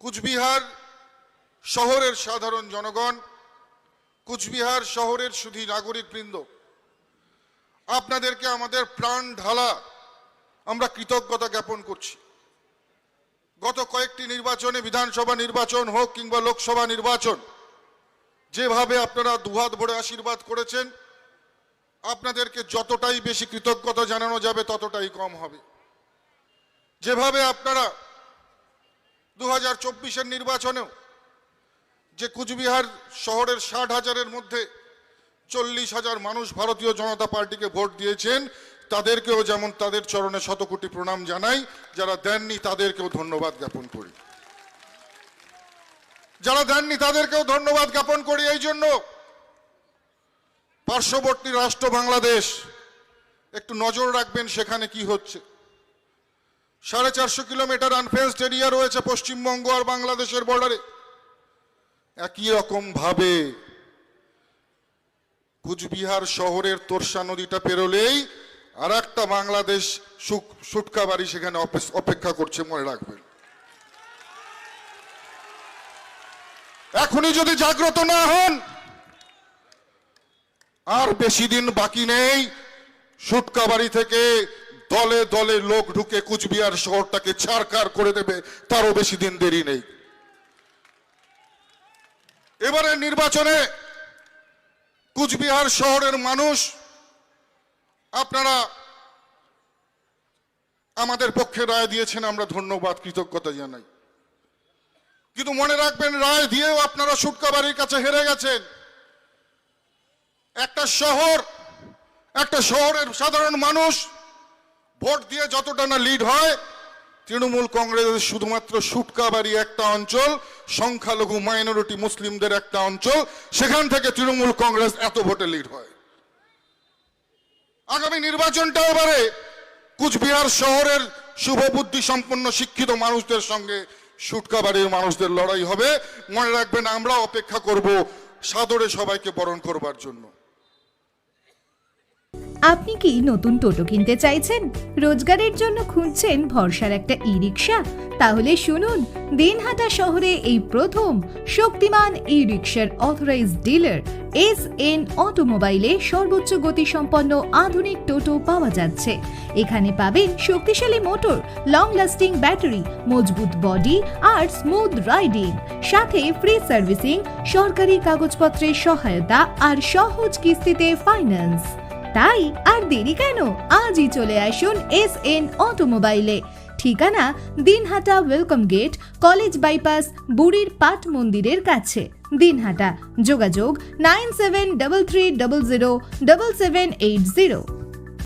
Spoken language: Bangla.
কুচবিহার শহরের সাধারণ জনগণ, কুচবিহার শহরের শুধু নাগরিকবৃন্দ। আপনাদেরকে আমাদের প্রাণ ঢালা আমরা কৃতজ্ঞতা জ্ঞাপন করছি। গত কয়েকটি নির্বাচনে বিধানসভা নির্বাচন হোক কিংবা লোকসভা নির্বাচন, যেভাবে আপনারা দুহাত ভরে আশীর্বাদ করেছেন, আপনাদেরকে যতটাই বেশি কৃতজ্ঞতা জানানো যাবে ততটাই কম হবে। যেভাবে আপনারা দু হাজার নির্বাচনেও যে কুচবিহার শহরের ষাট হাজারের মধ্যে চল্লিশ হাজার মানুষ ভারতীয় জনতা পার্টিকে ভোট দিয়েছেন, তাদেরকেও যেমন তাদের চরণে শতকোটি প্রণাম জানাই, যারা দেননি তাদেরকেও ধন্যবাদ জ্ঞাপন করি। যারা দেননি তাদেরকেও ধন্যবাদ জ্ঞাপন করি, এই জন্য পার্শ্ববর্তী রাষ্ট্র বাংলাদেশ, একটু নজর রাখবেন সেখানে কি হচ্ছে। সাড়ে চারশো কিলোমিটার আনফেন্সড এরিয়া রয়েছে পশ্চিমবঙ্গ আর বাংলাদেশের বর্ডারে একই রকম ভাবে কুচবিহার শহরের তোরসা নদীটা পেরোলেই আর একটা বাংলাদেশ সুটকা বাড়ি সেখানে অপেক্ষা করছে মনে রাখবেন। এখনই যদি জাগ্রত না হন, আর বেশি দিন বাকি নেই সুটকা বাড়ি থেকে দলে দলে লোক ঢুকে কুচবিহার শহরটাকে ছাড়কার করে দেবে, তারও বেশি দিন দেরি নেই। এবারে নির্বাচনে কুচবিহার শহরের মানুষ, আপনারা আমাদের পক্ষে রায় দিয়েছেন, আমরা ধন্যবাদ, কৃতজ্ঞতা জানাই। কিন্তু মনে রাখবেন, রায় দিয়েও আপনারা সুটকা বাড়ির কাছে হেরে গেছেন। একটা শহর, একটা শহরের সাধারণ মানুষ ভোট দিয়ে যতটা না লিড হয়, তৃণমূল কংগ্রেসের শুধুমাত্র সুটকাবাড়ি একটা অঞ্চল, সংখ্যালঘু মাইনরিটি মুসলিমদের একটা অঞ্চল, সেখান থেকে তৃণমূল কংগ্রেস এত ভোটে লিড হয়। আগামী নির্বাচনটা এবারে কুচবিহার শহরের শুভবুদ্ধি সম্পন্ন শিক্ষিত মানুষদের সঙ্গে সুটকাবাড়ির মানুষদের লড়াই হবে। মনে রাখবেন, আমরা অপেক্ষা করব সাদরে সবাইকে বরণ করবার জন্য। আপনি কি নতুন টোটো কিনতে চাইছেন? রোজগারের জন্য খুঁজছেন ভরসার একটা ই রিক্সা তাহলে শুনুন, দিনহাটা শহরে এই প্রথম শক্তিমান ই রিক্সার অথরাইজ ডিলার এস এন অটোমোবাইলে সর্বোচ্চ গতিসম্পন্ন আধুনিক টোটো পাওয়া যাচ্ছে। এখানে পাবেন শক্তিশালী মোটর লং লাস্টিং ব্যাটারি মজবুত বডি আর স্মুথ রাইডিং সাথে ফ্রি সার্ভিসিং সরকারি কাগজপত্রের সহায়তা আর সহজ কিস্তিতে ফাইন্যান্স তাই আর দেরি কেন? আজই চলে আসুন এস এন অটোমোবাইলে ঠিকানা Dinhata welcome gate, college bypass, বুড়ির পাট মন্দিরের কাছে। দিনহাটা, যোগাযোগ nine seven double three double zero double seven eight zero.